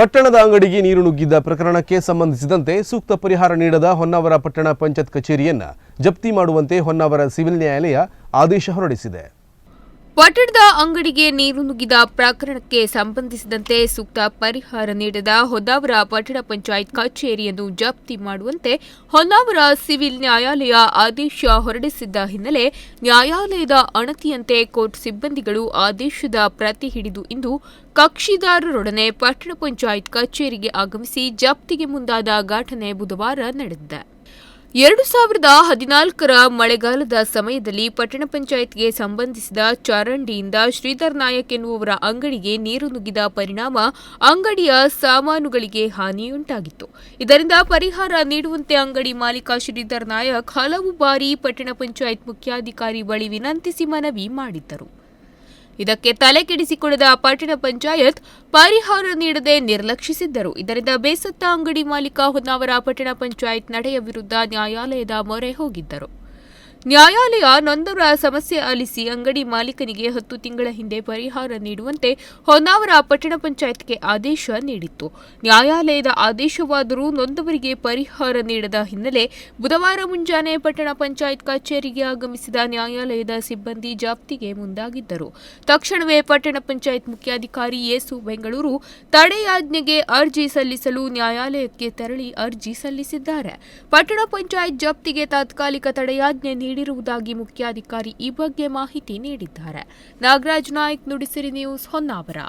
ಪಟ್ಟಣದ ಅಂಗಡಿಗೆ ನೀರು ನುಗ್ಗಿದ್ದ ಪ್ರಕರಣಕ್ಕೆ ಸಂಬಂಧಿಸಿದಂತೆ ಸೂಕ್ತ ಪರಿಹಾರ ನೀಡದ ಹೊನ್ನಾವರ ಪಟ್ಟಣ ಪಂಚಾಯತ್ ಕಚೇರಿಯನ್ನ ಜಪ್ತಿ ಮಾಡುವಂತೆ ಹೊನ್ನಾವರ ಸಿವಿಲ್ ನ್ಯಾಯಾಲಯ ಆದೇಶ ಹೊರಡಿಸಿದೆ. ಪಟ್ಟಣದ ಅಂಗಡಿಗೆ ನೀರು ನುಗ್ಗಿದ ಪ್ರಕರಣಕ್ಕೆ ಸಂಬಂಧಿಸಿದಂತೆ ಸೂಕ್ತ ಪರಿಹಾರ ನೀಡದ ಹೊನ್ನಾವರ ಪಟ್ಟಣ ಪಂಚಾಯತ್ ಕಚೇರಿಯನ್ನು ಜಪ್ತಿ ಮಾಡುವಂತೆ ಹೊನ್ನಾವರ ಸಿವಿಲ್ ನ್ಯಾಯಾಲಯ ಆದೇಶ ಹೊರಡಿಸಿದ್ದ ಹಿನ್ನೆಲೆ ನ್ಯಾಯಾಲಯದ ಅಣತಿಯಂತೆ ಕೋರ್ಟ್ ಸಿಬ್ಬಂದಿಗಳು ಆದೇಶದ ಪ್ರತಿ ಹಿಡಿದು ಇಂದು ಕಕ್ಷಿದಾರರೊಡನೆ ಪಟ್ಟಣ ಪಂಚಾಯತ್ ಕಚೇರಿಗೆ ಆಗಮಿಸಿ ಜಪ್ತಿಗೆ ಮುಂದಾದ ಘಟನೆ ಬುಧವಾರ ನಡೆದಿದೆ. ಎರಡು ಸಾವಿರದ ಹದಿನಾಲ್ಕರ ಮಳೆಗಾಲದ ಸಮಯದಲ್ಲಿ ಪಟ್ಟಣ ಪಂಚಾಯತ್ಗೆ ಸಂಬಂಧಿಸಿದ ಚರಂಡಿಯಿಂದ ಶ್ರೀಧರ್ ನಾಯಕ್ ಎನ್ನುವವರ ಅಂಗಡಿಗೆ ನೀರು ನುಗ್ಗಿದ ಪರಿಣಾಮ ಅಂಗಡಿಯ ಸಾಮಾನುಗಳಿಗೆ ಹಾನಿಯುಂಟಾಗಿತ್ತು. ಇದರಿಂದ ಪರಿಹಾರ ನೀಡುವಂತೆ ಅಂಗಡಿ ಮಾಲೀಕ ಶ್ರೀಧರ್ ನಾಯಕ್ ಹಲವು ಬಾರಿ ಪಟ್ಟಣ ಪಂಚಾಯತ್ ಮುಖ್ಯಾಧಿಕಾರಿ ಬಳಿ ವಿನಂತಿಸಿ ಮನವಿ ಮಾಡಿದ್ದರು. ಇದಕ್ಕೆ ತಲೆ ಕೆಡಿಸಿಕೊಳ್ಳದ ಪಟ್ಟಣ ಪಂಚಾಯತ್ ಪರಿಹಾರ ನೀಡದೆ ನಿರ್ಲಕ್ಷಿಸಿದ್ದರು. ಇದರಿಂದ ಬೇಸತ್ತ ಅಂಗಡಿ ಮಾಲೀಕ ಹೊನ್ನಾವರ ಪಟ್ಟಣ ಪಂಚಾಯತ್ ನಡೆಯ ವಿರುದ್ಧ ನ್ಯಾಯಾಲಯದ ಮೊರೆ ಹೋಗಿದ್ದರು. ನ್ಯಾಯಾಲಯ ನೊಂದವರ ಸಮಸ್ಯೆ ಆಲಿಸಿ ಅಂಗಡಿ ಮಾಲೀಕನಿಗೆ ಹತ್ತು ತಿಂಗಳ ಹಿಂದೆ ಪರಿಹಾರ ನೀಡುವಂತೆ ಹೊನ್ನಾವರ ಪಟ್ಟಣ ಪಂಚಾಯತ್ಗೆ ಆದೇಶ ನೀಡಿತ್ತು. ನ್ಯಾಯಾಲಯದ ಆದೇಶವಾದರೂ ನೊಂದವರಿಗೆ ಪರಿಹಾರ ನೀಡದ ಹಿನ್ನೆಲೆ ಬುಧವಾರ ಮುಂಜಾನೆ ಪಟ್ಟಣ ಪಂಚಾಯತ್ ಕಚೇರಿಗೆ ಆಗಮಿಸಿದ ನ್ಯಾಯಾಲಯದ ಸಿಬ್ಬಂದಿ ಜಾಪ್ತಿಗೆ ಮುಂದಾಗಿದ್ದರು. ತಕ್ಷಣವೇ ಪಟ್ಟಣ ಪಂಚಾಯತ್ ಮುಖ್ಯಾಧಿಕಾರಿ ಯೇಸು ಬೆಂಗಳೂರು ತಡೆಯಾಜ್ಞೆಗೆ ಅರ್ಜಿ ಸಲ್ಲಿಸಲು ನ್ಯಾಯಾಲಯಕ್ಕೆ ತೆರಳಿ ಅರ್ಜಿ ಸಲ್ಲಿಸಿದ್ದಾರೆ. ಪಟ್ಟಣ ಪಂಚಾಯತ್ ಜಪ್ತಿಗೆ ತಾತ್ಕಾಲಿಕ ತಡೆಯಾಜ್ಞೆ ನೀಡಿರುವುದಾಗಿ ಮುಖ್ಯಾಧಿಕಾರಿ ಈ ಬಗ್ಗೆ ಮಾಹಿತಿ ನೀಡಿದ್ದಾರೆ. ನಾಗರಾಜ್ ನಾಯ್ಕ್ ನುಡಿಸಿರಿ ನ್ಯೂಸ್ ಹೊನ್ನಾವರ.